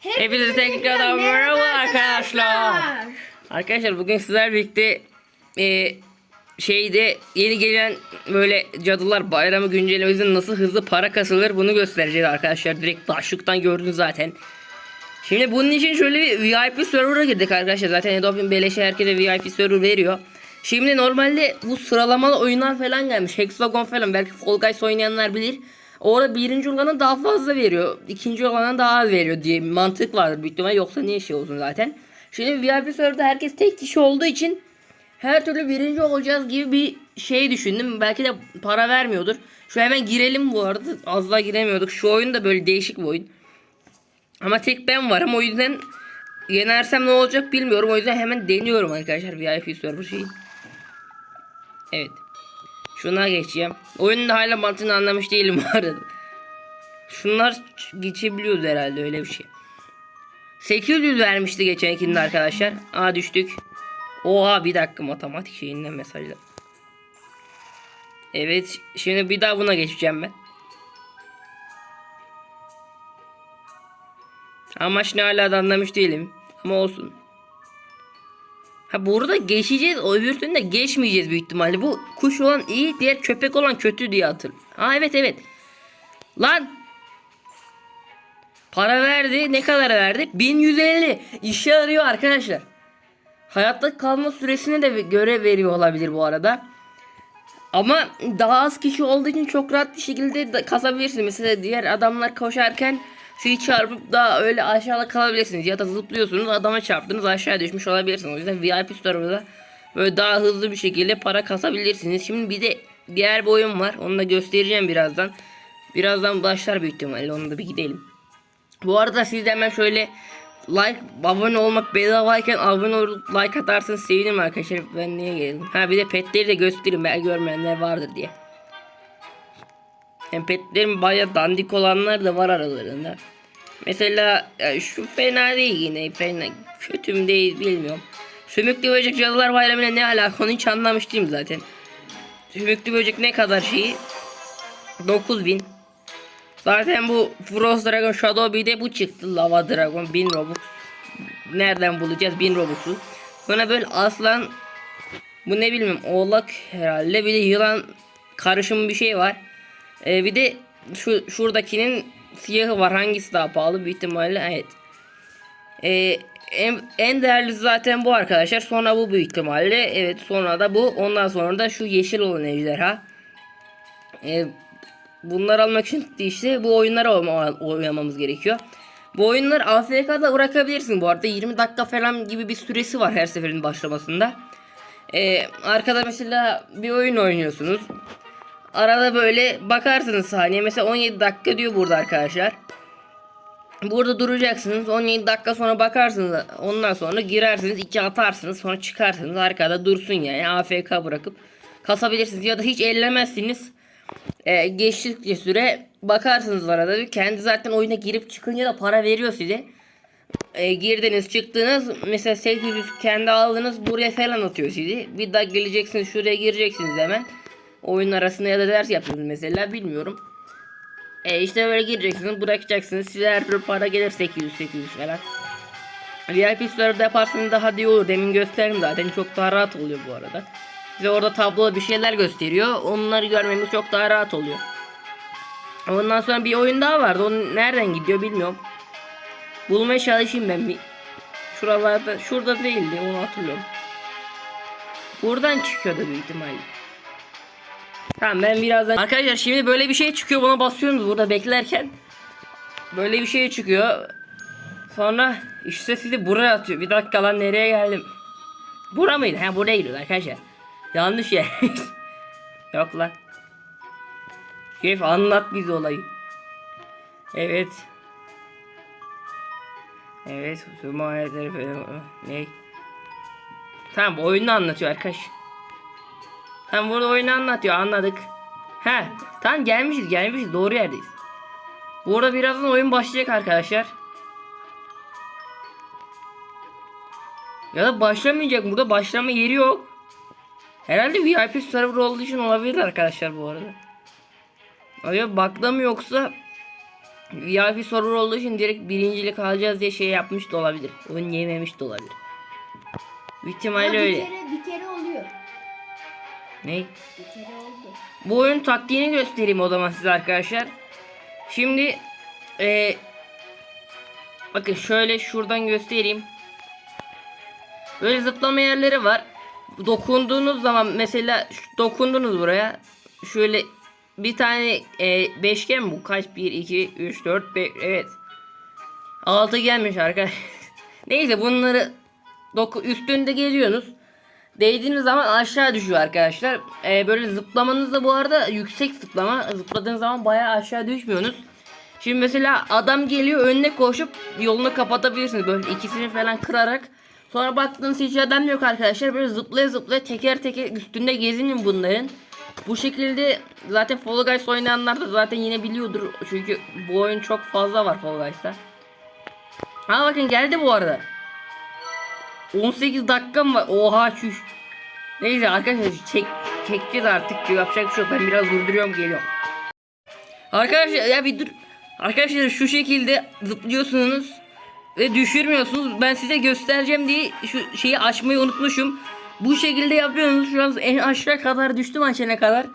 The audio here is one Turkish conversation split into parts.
Hepinize tekrardan merhaba arkadaşlar. Arkadaşlar bugün sizler birlikte e, şeyde yeni gelen böyle cadılar bayramı güncellemesinde nasıl hızlı para kasılır bunu göstereceğiz arkadaşlar. Direkt başlıktan gördünüz zaten. Şimdi bunun için şöyle bir VIP server'a girdik arkadaşlar. Zaten Adobe beleşe herkese VIP server veriyor. Şimdi normalde bu sıralamalı oyunlar falan gelmiş. Hexagon falan belki Fall Guys oynayanlar bilir. Orada birinci olana daha fazla veriyor. ikinci olana daha az veriyor diye mantık vardır büyük ihtimalle. Yoksa niye şey olsun zaten. Şimdi VIP server'da herkes tek kişi olduğu için her türlü birinci olacağız gibi bir şey düşündüm. Belki de para vermiyordur. Şu hemen girelim bu arada. Az daha giremiyorduk. Şu oyun da böyle değişik bir oyun. Ama tek ben varım o yüzden yenersem ne olacak bilmiyorum. O yüzden hemen deniyorum arkadaşlar VIP server şeyi. Evet. Şuna geçeceğim. Oyunun da hala mantığını anlamış değilim bu arada. Şunlar geçebiliyoruz herhalde öyle bir şey. 800 vermişti geçenkinde arkadaşlar. Aa düştük. Oha bir dakika matematik şeyinden mesajlar. Evet şimdi bir daha buna geçeceğim ben. Amaç ne hala da anlamış değilim. Ama olsun. Ha burada geçeceğiz. O öbürsünde geçmeyeceğiz büyük ihtimalle. Bu kuş olan iyi, diğer köpek olan kötü diye hatır. Ha evet evet. Lan. Para verdi. Ne kadar verdi? 1150. İşe yarıyor arkadaşlar. Hayatta kalma süresine de göre veriyor olabilir bu arada. Ama daha az kişi olduğu için çok rahat bir şekilde de kasabilirsiniz. Mesela diğer adamlar koşarken sizi çarpıp da öyle aşağıda kalabilirsiniz. Ya da zıplıyorsunuz adama çarptınız aşağı düşmüş olabilirsiniz. O yüzden VIP store'da böyle daha hızlı bir şekilde para kasabilirsiniz. Şimdi bir de diğer bir oyun var. Onu da göstereceğim birazdan. Birazdan başlar büyük ihtimalle. Onu da bir gidelim. Bu arada siz de hemen şöyle like abone olmak bedavayken abone olup like atarsanız sevinirim arkadaşlar. Ben niye geldim? Ha bir de petleri de göstereyim belki görmeyenler vardır diye. Hem petlerin baya dandik olanlar da var aralarında. Mesela ya şu fena değil yine fena kötü mü değil bilmiyorum. Sümüklü böcek cadılar bayramıyla ne alaka onu hiç anlamış değilim zaten. Sümüklü böcek ne kadar şeyi? 9000. Zaten bu Frost Dragon Shadow bir de bu çıktı. Lava Dragon 1000 Robux. Nereden bulacağız 1000 Robux'u? Sonra böyle aslan bu ne bilmiyorum oğlak herhalde bir de yılan karışım bir şey var. Ee, bir de şu şuradakinin siyahı var. Hangisi daha pahalı? Büyük ihtimalle evet. Ee, en, en değerli zaten bu arkadaşlar. Sonra bu büyük ihtimalle. Evet sonra da bu. Ondan sonra da şu yeşil olan ejderha. Ee, bunları almak için işte bu oyunları oynamamız gerekiyor. Bu oyunları AFK'da bırakabilirsin bu arada. 20 dakika falan gibi bir süresi var her seferin başlamasında. Ee, arkada mesela bir oyun oynuyorsunuz. Arada böyle bakarsınız saniye. Mesela 17 dakika diyor burada arkadaşlar. Burada duracaksınız. 17 dakika sonra bakarsınız. Ondan sonra girersiniz. iki atarsınız. Sonra çıkarsınız. Arkada dursun yani. AFK bırakıp kasabilirsiniz. Ya da hiç ellemezsiniz. Ee, geçtikçe süre bakarsınız arada. Kendi zaten oyuna girip çıkınca da para veriyor size. Ee, girdiniz çıktınız. Mesela 800 kendi aldınız. Buraya falan atıyor sizi. Bir daha geleceksiniz. Şuraya gireceksiniz hemen. Oyun arasında ya da ders yapıyorsunuz mesela. Bilmiyorum. E işte böyle gireceksiniz bırakacaksınız size her türlü para gelir 800 800 falan. VIP serverda yaparsanız daha iyi olur demin gösterdim zaten çok daha rahat oluyor bu arada. Size orada tabloda bir şeyler gösteriyor onları görmemiz çok daha rahat oluyor. Ondan sonra bir oyun daha vardı o nereden gidiyor bilmiyorum. Bulmaya çalışayım ben bir. Şuralarda şurada değildi onu hatırlıyorum. Buradan çıkıyordu büyük ihtimalle. Tamam ben birazdan Arkadaşlar şimdi böyle bir şey çıkıyor buna basıyorsunuz burada beklerken. Böyle bir şey çıkıyor. Sonra işte sizi buraya atıyor. Bir dakika lan nereye geldim? Bura mıydı? Ha buraya gidiyor arkadaşlar. Yanlış yer. Yok lan. Şef anlat bize olayı. Evet. Evet Ne? Tamam oyunu anlatıyor arkadaş Tamam burada oyunu anlatıyor anladık. He tamam gelmişiz gelmişiz doğru yerdeyiz. Burada birazdan oyun başlayacak arkadaşlar. Ya da başlamayacak burada başlama yeri yok. Herhalde VIP server olduğu için olabilir arkadaşlar bu arada. Acaba bug'da mı yoksa VIP server olduğu için direkt birincilik alacağız diye şey yapmış da olabilir. Oyun yememiş de olabilir. Büyük ihtimalle öyle. kere bir kere oluyor. Ne? Bu oyun taktiğini göstereyim o zaman size arkadaşlar. Şimdi eee bakın şöyle şuradan göstereyim. Böyle zıplama yerleri var. Dokunduğunuz zaman mesela dokundunuz buraya. Şöyle bir tane eee, beşgen bu. Kaç? 1, 2, 3, 4, 5. Evet. 6 gelmiş arkadaşlar. Neyse bunları doku üstünde geliyorsunuz. Değdiğiniz zaman aşağı düşüyor arkadaşlar. Ee, böyle zıplamanız da bu arada yüksek zıplama. Zıpladığınız zaman bayağı aşağı düşmüyorsunuz. Şimdi mesela adam geliyor önüne koşup yolunu kapatabilirsiniz. Böyle ikisini falan kırarak. Sonra baktığınız hiç adam yok arkadaşlar. Böyle zıplaya zıplaya teker teker üstünde gezinin bunların. Bu şekilde zaten Fall Guys oynayanlar da zaten yine biliyordur. Çünkü bu oyun çok fazla var Fall Guys'ta. Ha bakın geldi bu arada. 18 dakikam var. Oha çüş. Neyse arkadaşlar çek çekeceğiz artık. Yapacak bir şey yok. Ben biraz durduruyorum geliyorum. Arkadaşlar ya bir dur. Arkadaşlar şu şekilde zıplıyorsunuz ve düşürmüyorsunuz. Ben size göstereceğim diye şu şeyi açmayı unutmuşum. Bu şekilde yapıyorsunuz. Şu an en aşağı kadar düştüm açana kadar.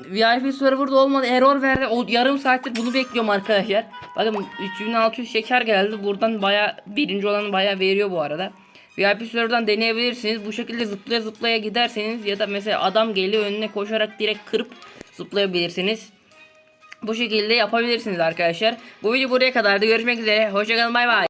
VIP serverda olmadı. Error verdi. O yarım saattir bunu bekliyorum arkadaşlar. Bakın 3600 şeker geldi. Buradan baya birinci olanı baya veriyor bu arada. VIP serverdan deneyebilirsiniz. Bu şekilde zıplaya zıplaya giderseniz ya da mesela adam geliyor önüne koşarak direkt kırıp zıplayabilirsiniz. Bu şekilde yapabilirsiniz arkadaşlar. Bu video buraya kadardı. Görüşmek üzere. Hoşçakalın bay bay.